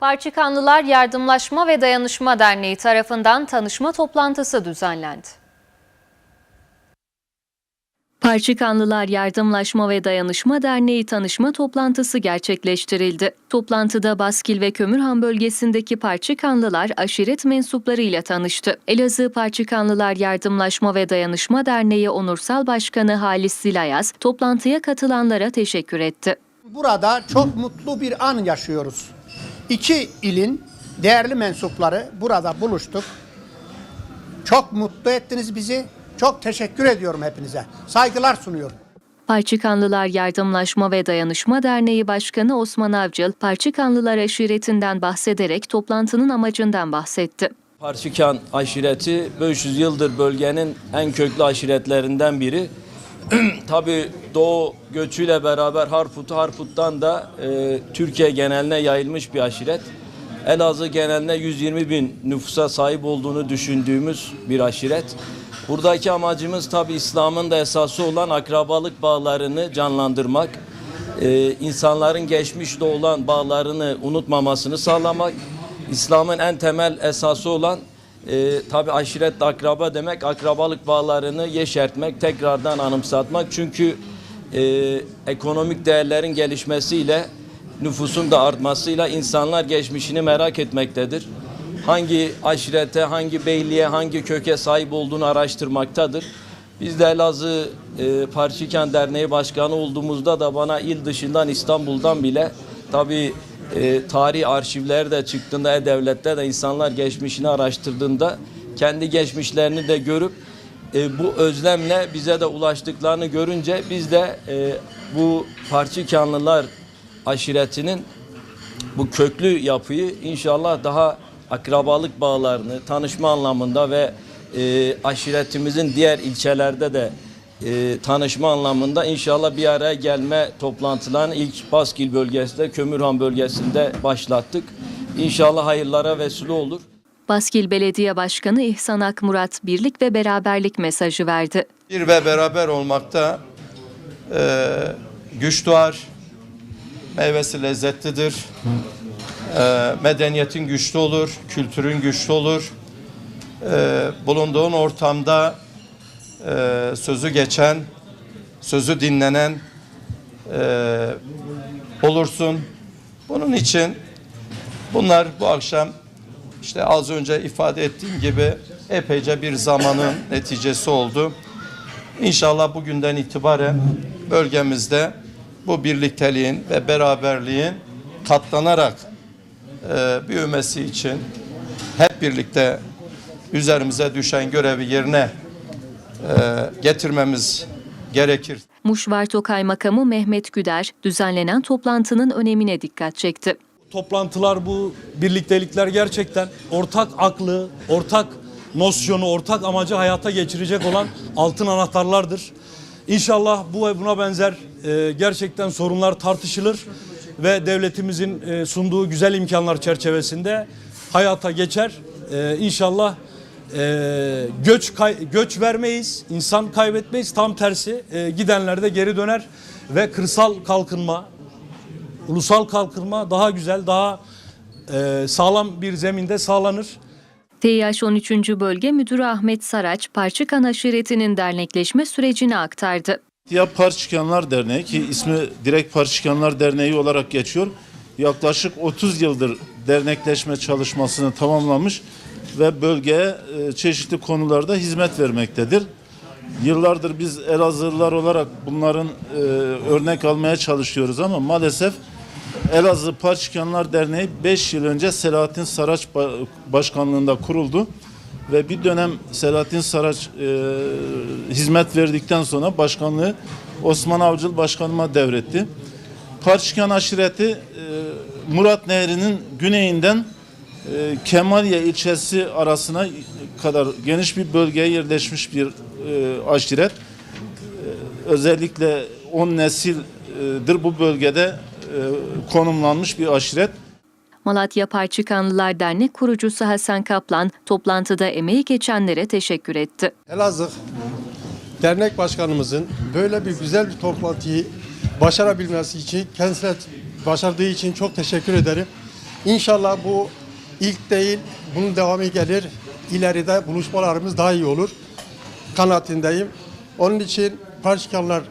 Parçıkanlılar Yardımlaşma ve Dayanışma Derneği tarafından tanışma toplantısı düzenlendi. Parçıkanlılar Yardımlaşma ve Dayanışma Derneği tanışma toplantısı gerçekleştirildi. Toplantıda Baskil ve Kömürhan bölgesindeki Parçıkanlılar aşiret mensuplarıyla tanıştı. Elazığ Parçıkanlılar Yardımlaşma ve Dayanışma Derneği Onursal Başkanı Halis Zilayaz toplantıya katılanlara teşekkür etti. Burada çok mutlu bir an yaşıyoruz. İki ilin değerli mensupları burada buluştuk. Çok mutlu ettiniz bizi. Çok teşekkür ediyorum hepinize. Saygılar sunuyorum. Parçıkanlılar Yardımlaşma ve Dayanışma Derneği Başkanı Osman Avcıl, Parçıkanlılar aşiretinden bahsederek toplantının amacından bahsetti. Parçıkan aşireti 500 yıldır bölgenin en köklü aşiretlerinden biri. Tabi Doğu göçüyle beraber Harput, Harput'tan da e, Türkiye geneline yayılmış bir aşiret. Elazığ geneline 120 bin nüfusa sahip olduğunu düşündüğümüz bir aşiret. Buradaki amacımız tabi İslam'ın da esası olan akrabalık bağlarını canlandırmak, e, insanların geçmişte olan bağlarını unutmamasını sağlamak, İslam'ın en temel esası olan e, tabi aşiretle akraba demek akrabalık bağlarını yeşertmek, tekrardan anımsatmak. Çünkü e, ekonomik değerlerin gelişmesiyle nüfusun da artmasıyla insanlar geçmişini merak etmektedir. Hangi aşirete, hangi beyliğe, hangi köke sahip olduğunu araştırmaktadır. Biz de Elazığ e, Parçikan Derneği Başkanı olduğumuzda da bana il dışından İstanbul'dan bile tabii e, tarih arşivleri de çıktığında E-Devlet'te de insanlar geçmişini araştırdığında kendi geçmişlerini de görüp e, bu özlemle bize de ulaştıklarını görünce biz de e, bu Parçikanlılar aşiretinin bu köklü yapıyı inşallah daha akrabalık bağlarını tanışma anlamında ve e, aşiretimizin diğer ilçelerde de e, tanışma anlamında inşallah bir araya gelme toplantılarını ilk Baskil bölgesinde, Kömürhan bölgesinde başlattık. İnşallah hayırlara vesile olur. Baskil Belediye Başkanı İhsan Akmurat birlik ve beraberlik mesajı verdi. Bir ve beraber olmakta e, güç doğar, meyvesi lezzetlidir, e, medeniyetin güçlü olur, kültürün güçlü olur, e, bulunduğun ortamda e, sözü geçen, sözü dinlenen e, olursun. Bunun için bunlar bu akşam işte az önce ifade ettiğim gibi epeyce bir zamanın neticesi oldu. İnşallah bugünden itibaren bölgemizde bu birlikteliğin ve beraberliğin katlanarak e, büyümesi için hep birlikte üzerimize düşen görevi yerine getirmemiz gerekir. Muşvarto Kaymakamı Mehmet Güder düzenlenen toplantının önemine dikkat çekti. toplantılar bu birliktelikler gerçekten ortak aklı, ortak nosyonu, ortak amacı hayata geçirecek olan altın anahtarlardır. İnşallah bu ve buna benzer e, gerçekten sorunlar tartışılır ve devletimizin e, sunduğu güzel imkanlar çerçevesinde hayata geçer. E, inşallah e, göç kay- göç vermeyiz, insan kaybetmeyiz. Tam tersi e, gidenler de geri döner ve kırsal kalkınma, ulusal kalkınma daha güzel, daha e, sağlam bir zeminde sağlanır. TİH 13. Bölge Müdürü Ahmet Saraç, Parçıkan aşiretinin dernekleşme sürecini aktardı. Ya Parçıkanlar Derneği ki ismi direkt Parçıkanlar Derneği olarak geçiyor. Yaklaşık 30 yıldır dernekleşme çalışmasını tamamlamış ve bölgeye çeşitli konularda hizmet vermektedir. Yıllardır biz Elazığlılar olarak bunların e, örnek almaya çalışıyoruz ama maalesef Elazığ Parçıkanlar Derneği 5 yıl önce Selahattin Saraç ba- başkanlığında kuruldu ve bir dönem Selahattin Saraç e, hizmet verdikten sonra başkanlığı Osman Avcıl başkanıma devretti. Parçıkan aşireti e, Murat Nehri'nin güneyinden e, Kemaliye ilçesi arasına kadar geniş bir bölgeye yerleşmiş bir e, aşiret. E, özellikle 10 nesildir bu bölgede e, konumlanmış bir aşiret. Malatya Parçıkanlılar Dernek kurucusu Hasan Kaplan toplantıda emeği geçenlere teşekkür etti. Elazığ Dernek Başkanımızın böyle bir güzel bir toplantıyı başarabilmesi için kendisine başardığı için çok teşekkür ederim. İnşallah bu ilk değil, bunun devamı gelir. İleride buluşmalarımız daha iyi olur. Kanaatindeyim. Onun için Parçikanlar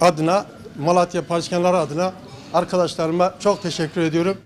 adına, Malatya Parçikanlar adına arkadaşlarıma çok teşekkür ediyorum.